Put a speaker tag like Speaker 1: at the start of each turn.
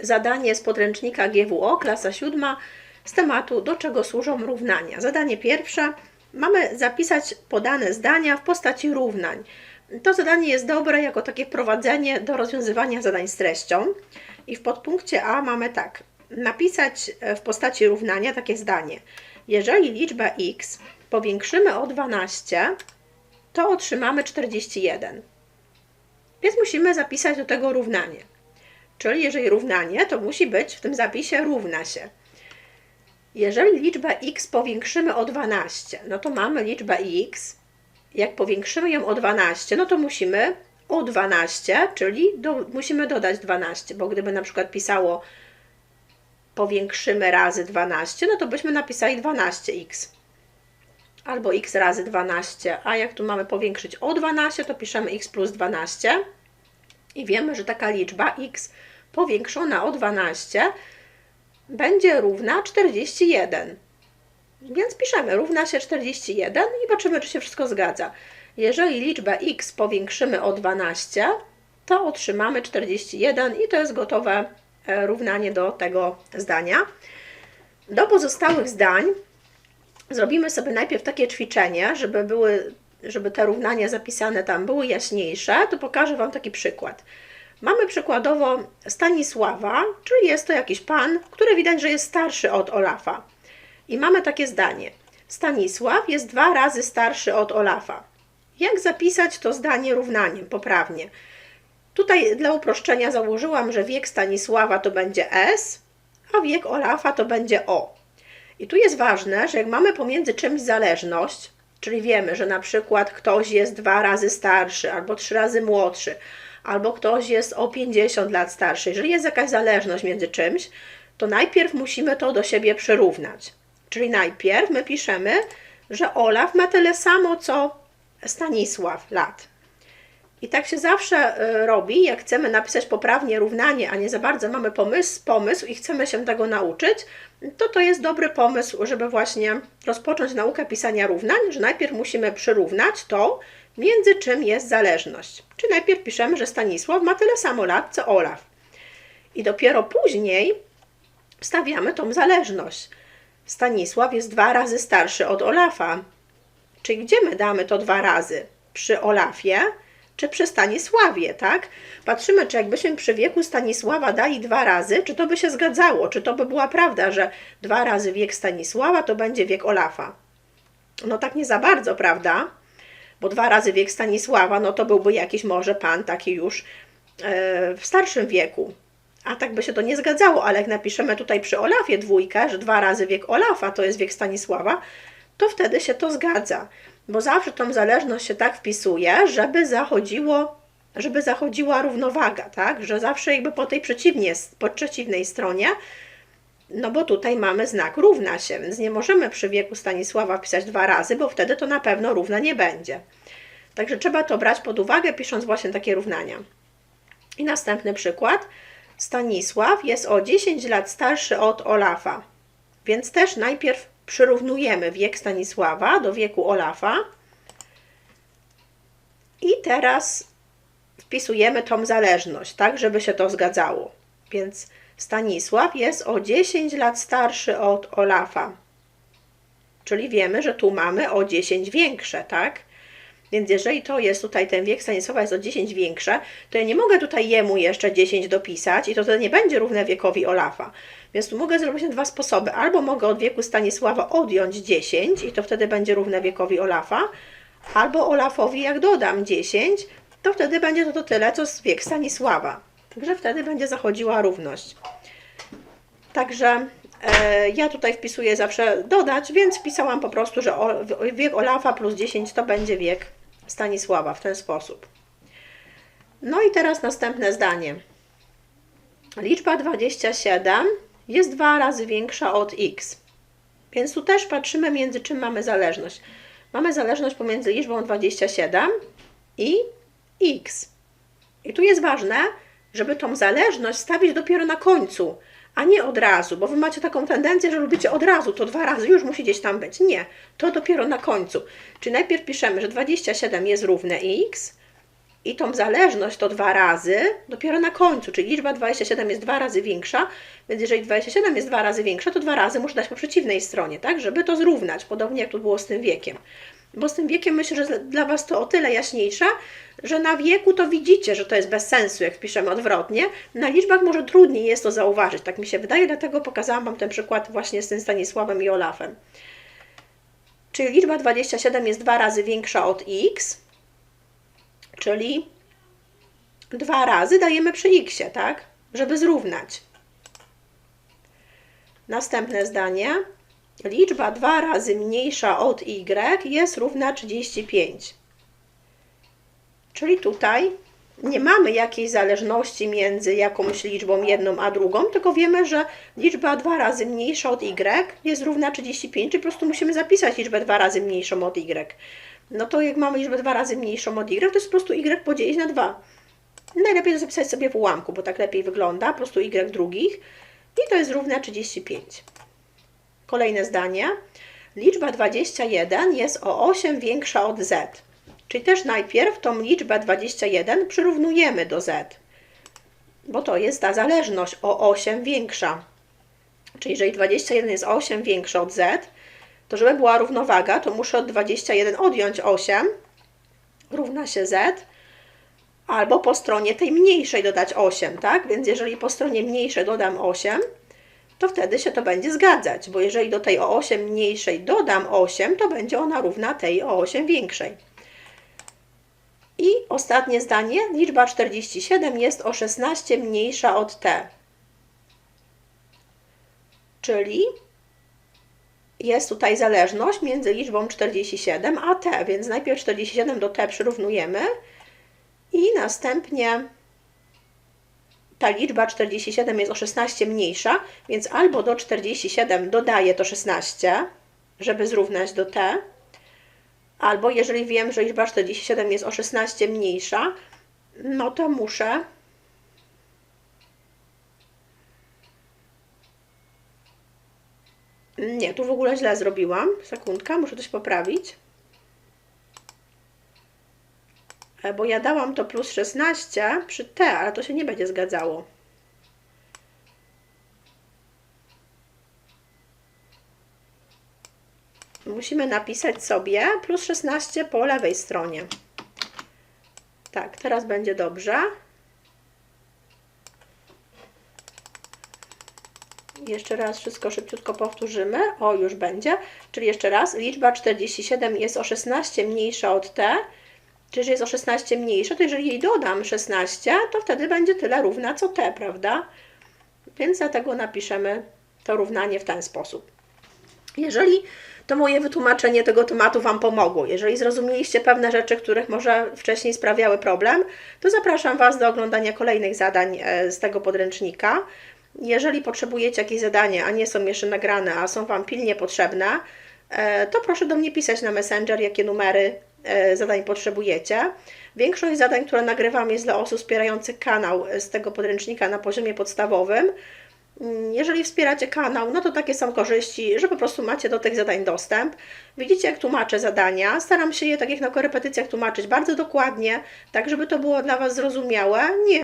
Speaker 1: zadanie z podręcznika GWO, klasa siódma, z tematu do czego służą równania. Zadanie pierwsze. Mamy zapisać podane zdania w postaci równań. To zadanie jest dobre jako takie wprowadzenie do rozwiązywania zadań z treścią. I w podpunkcie A mamy tak. Napisać e, w postaci równania takie zdanie. Jeżeli liczbę x powiększymy o 12, to otrzymamy 41. Więc musimy zapisać do tego równanie. Czyli jeżeli równanie, to musi być w tym zapisie równa się. Jeżeli liczbę x powiększymy o 12, no to mamy liczbę x. Jak powiększymy ją o 12, no to musimy o 12, czyli do, musimy dodać 12, bo gdyby na przykład pisało powiększymy razy 12, no to byśmy napisali 12x. Albo x razy 12, a jak tu mamy powiększyć o 12, to piszemy x plus 12 i wiemy, że taka liczba x powiększona o 12 będzie równa 41. Więc piszemy równa się 41 i patrzymy, czy się wszystko zgadza. Jeżeli liczbę x powiększymy o 12, to otrzymamy 41 i to jest gotowe e, równanie do tego zdania. Do pozostałych zdań zrobimy sobie najpierw takie ćwiczenie, żeby, były, żeby te równania zapisane tam były jaśniejsze, to pokażę Wam taki przykład. Mamy przykładowo Stanisława, czyli jest to jakiś pan, który widać, że jest starszy od Olafa. I mamy takie zdanie. Stanisław jest dwa razy starszy od Olafa. Jak zapisać to zdanie równaniem poprawnie? Tutaj dla uproszczenia założyłam, że wiek Stanisława to będzie S, a wiek Olafa to będzie O. I tu jest ważne, że jak mamy pomiędzy czymś zależność, czyli wiemy, że na przykład ktoś jest dwa razy starszy albo trzy razy młodszy, albo ktoś jest o 50 lat starszy, jeżeli jest jakaś zależność między czymś, to najpierw musimy to do siebie przyrównać. Czyli najpierw my piszemy, że Olaf ma tyle samo co Stanisław lat. I tak się zawsze y, robi, jak chcemy napisać poprawnie równanie, a nie za bardzo mamy pomysł, pomysł i chcemy się tego nauczyć, to to jest dobry pomysł, żeby właśnie rozpocząć naukę pisania równań, że najpierw musimy przyrównać to, między czym jest zależność. Czy najpierw piszemy, że Stanisław ma tyle samo lat co Olaf. I dopiero później stawiamy tą zależność. Stanisław jest dwa razy starszy od Olafa. Czyli gdzie my damy to dwa razy? Przy Olafie czy przy Stanisławie, tak? Patrzymy, czy jakbyśmy przy wieku Stanisława dali dwa razy, czy to by się zgadzało, czy to by była prawda, że dwa razy wiek Stanisława to będzie wiek Olafa. No tak nie za bardzo, prawda? Bo dwa razy wiek Stanisława, no to byłby jakiś może pan taki już e, w starszym wieku. A tak by się to nie zgadzało, ale jak napiszemy tutaj przy Olafie dwójkę, że dwa razy wiek Olafa to jest wiek Stanisława, to wtedy się to zgadza bo zawsze tą zależność się tak wpisuje, żeby zachodziło, żeby zachodziła równowaga, tak? Że zawsze jakby po tej przeciwnie, po przeciwnej stronie, no bo tutaj mamy znak równa się, więc nie możemy przy wieku Stanisława pisać dwa razy, bo wtedy to na pewno równa nie będzie. Także trzeba to brać pod uwagę, pisząc właśnie takie równania. I następny przykład. Stanisław jest o 10 lat starszy od Olafa, więc też najpierw przyrównujemy wiek Stanisława do wieku Olafa. I teraz wpisujemy tą zależność, tak, żeby się to zgadzało. Więc Stanisław jest o 10 lat starszy od Olafa. Czyli wiemy, że tu mamy o 10 większe, tak? Więc jeżeli to jest tutaj ten wiek Stanisława jest o 10 większe, to ja nie mogę tutaj jemu jeszcze 10 dopisać i to wtedy nie będzie równe wiekowi Olafa. Więc tu mogę zrobić na dwa sposoby. Albo mogę od wieku Stanisława odjąć 10 i to wtedy będzie równe wiekowi Olafa, albo Olafowi jak dodam 10, to wtedy będzie to, to tyle, co wiek Stanisława. Także wtedy będzie zachodziła równość. Także e, ja tutaj wpisuję zawsze dodać, więc wpisałam po prostu, że o, wiek Olafa plus 10 to będzie wiek Stanisława w ten sposób. No i teraz następne zdanie. Liczba 27 jest dwa razy większa od x. Więc tu też patrzymy, między czym mamy zależność. Mamy zależność pomiędzy liczbą 27 i x. I tu jest ważne, żeby tą zależność stawić dopiero na końcu, a nie od razu, bo Wy macie taką tendencję, że lubicie od razu, to dwa razy już musi gdzieś tam być. Nie, to dopiero na końcu. Czyli najpierw piszemy, że 27 jest równe x, i tą zależność to dwa razy dopiero na końcu, czyli liczba 27 jest dwa razy większa, więc jeżeli 27 jest dwa razy większa, to dwa razy muszę dać po przeciwnej stronie, tak, żeby to zrównać, podobnie jak tu było z tym wiekiem. Bo z tym wiekiem myślę, że dla Was to o tyle jaśniejsze, że na wieku to widzicie, że to jest bez sensu, jak wpiszemy odwrotnie. Na liczbach może trudniej jest to zauważyć, tak mi się wydaje, dlatego pokazałam Wam ten przykład właśnie z tym Stanisławem i Olafem. Czyli liczba 27 jest dwa razy większa od x, czyli dwa razy dajemy przy x, tak? Żeby zrównać. Następne zdanie. Liczba dwa razy mniejsza od y jest równa 35. Czyli tutaj nie mamy jakiejś zależności między jakąś liczbą jedną a drugą, tylko wiemy, że liczba dwa razy mniejsza od y jest równa 35, czyli po prostu musimy zapisać liczbę dwa razy mniejszą od y. No to jak mamy liczbę dwa razy mniejszą od y, to jest po prostu y podzielić na 2. Najlepiej to zapisać sobie w ułamku, bo tak lepiej wygląda, po prostu y drugich i to jest równe 35. Kolejne zdanie. Liczba 21 jest o 8 większa od z. Czyli też najpierw tą liczbę 21 przyrównujemy do z, bo to jest ta zależność o 8 większa. Czyli jeżeli 21 jest 8 większe od z, to żeby była równowaga, to muszę od 21 odjąć 8, równa się z, albo po stronie tej mniejszej dodać 8, tak? Więc jeżeli po stronie mniejszej dodam 8, to wtedy się to będzie zgadzać, bo jeżeli do tej o 8 mniejszej dodam 8, to będzie ona równa tej o 8 większej. I ostatnie zdanie, liczba 47 jest o 16 mniejsza od t. Czyli jest tutaj zależność między liczbą 47 a t, więc najpierw 47 do t przyrównujemy i następnie ta liczba 47 jest o 16 mniejsza, więc albo do 47 dodaję to 16, żeby zrównać do t, albo jeżeli wiem, że liczba 47 jest o 16 mniejsza, no to muszę Nie, tu w ogóle źle zrobiłam. Sekundka, muszę coś poprawić. E, Bo ja dałam to plus 16 przy t, ale to się nie będzie zgadzało. Musimy napisać sobie plus 16 po lewej stronie. Tak, teraz będzie dobrze. Jeszcze raz wszystko szybciutko powtórzymy. O, już będzie. Czyli jeszcze raz, liczba 47 jest o 16 mniejsza od t, czyli jest o 16 mniejsza, to jeżeli jej dodam 16, to wtedy będzie tyle równa co t, prawda? Więc dlatego napiszemy to równanie w ten sposób. Jeżeli to moje wytłumaczenie tego tematu Wam pomogło, jeżeli zrozumieliście pewne rzeczy, których może wcześniej sprawiały problem, to zapraszam Was do oglądania kolejnych zadań e, z tego podręcznika. Jeżeli potrzebujecie jakieś zadanie, a nie są jeszcze nagrane, a są Wam pilnie potrzebne, e, to proszę do mnie pisać na Messenger, jakie numery zadań potrzebujecie. Większość zadań, które nagrywam, jest dla osób wspierających kanał z tego podręcznika na poziomie podstawowym. Mm, Jeżeli wspieracie kanał, no to takie są korzyści, że po prostu macie do tych zadań dostęp. Widzicie, jak tłumaczę zadania. Staram się je, tak jak na korepetycjach, tłumaczyć bardzo dokładnie, tak żeby to było dla Was zrozumiałe. Nie